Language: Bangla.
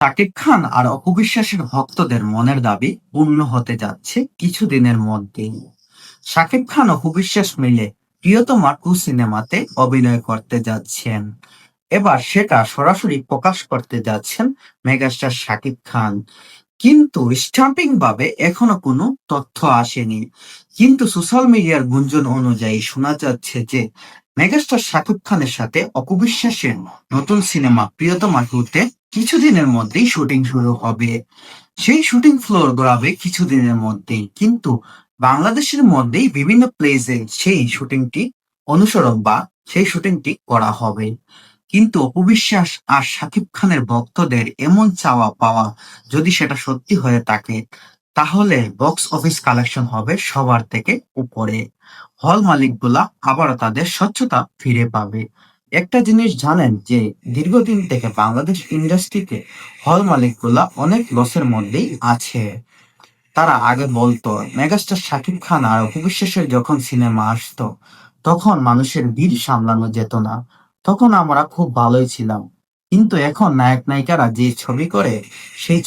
শাকিব খান আর অপবিশ্বাসের ভক্তদের মনের দাবি পূর্ণ হতে যাচ্ছে কিছুদিনের মধ্যেই। শাকিব খান অপবিশ্বাস মিলে প্রিয়তমা টু সিনেমাতে অভিনয় করতে যাচ্ছেন। এবার সেটা সরাসরি প্রকাশ করতে যাচ্ছেন মেগাস্টার শাকিব খান। কিন্তু স্টাম্পিং ভাবে এখনও কোনো তথ্য আসেনি। কিন্তু সোশ্যাল মিডিয়ার গুঞ্জন অনুযায়ী শোনা যাচ্ছে যে মেগাস্টার শাকিব খানের সাথে অপবিশ্বাসের নতুন সিনেমা প্রিয়তমা টুতে কিছুদিনের মধ্যেই শুটিং শুরু হবে। সেই শুটিং ফ্লোর গড়াবে কিছুদিনের মধ্যেই, কিন্তু বাংলাদেশের মধ্যেই বিভিন্ন প্লেসে সেই শুটিংটি অনুসরণ বা সেই শুটিংটি করা হবে। কিন্তু অপবিশ্বাস আর শাকিব খানের ভক্তদের এমন চাওয়া পাওয়া যদি সেটা সত্যি হয়ে থাকে তাহলে বক্স অফিস কালেকশন হবে সবার থেকে উপরে। হল মালিকগুলা আবারও তাদের স্বচ্ছতা ফিরে পাবে। একটা জিনিস জানেন যে, দীর্ঘদিন থেকে বাংলাদেশ ইন্ডাস্ট্রিতে হল মালিকগুলা অনেক লসের মধ্যেই আছে। তারা আগে বলতো, মেগাস্টার শাকিব খান আর অপবিশ্বাসের যখন সিনেমা আসতো, তখন মানুষের ভিড় সামলানো যেত না। তখন আমরা খুব ভালোই ছিলাম। কিন্তু এখন নায়ক নায়িকারা যে ছবি করে, সেই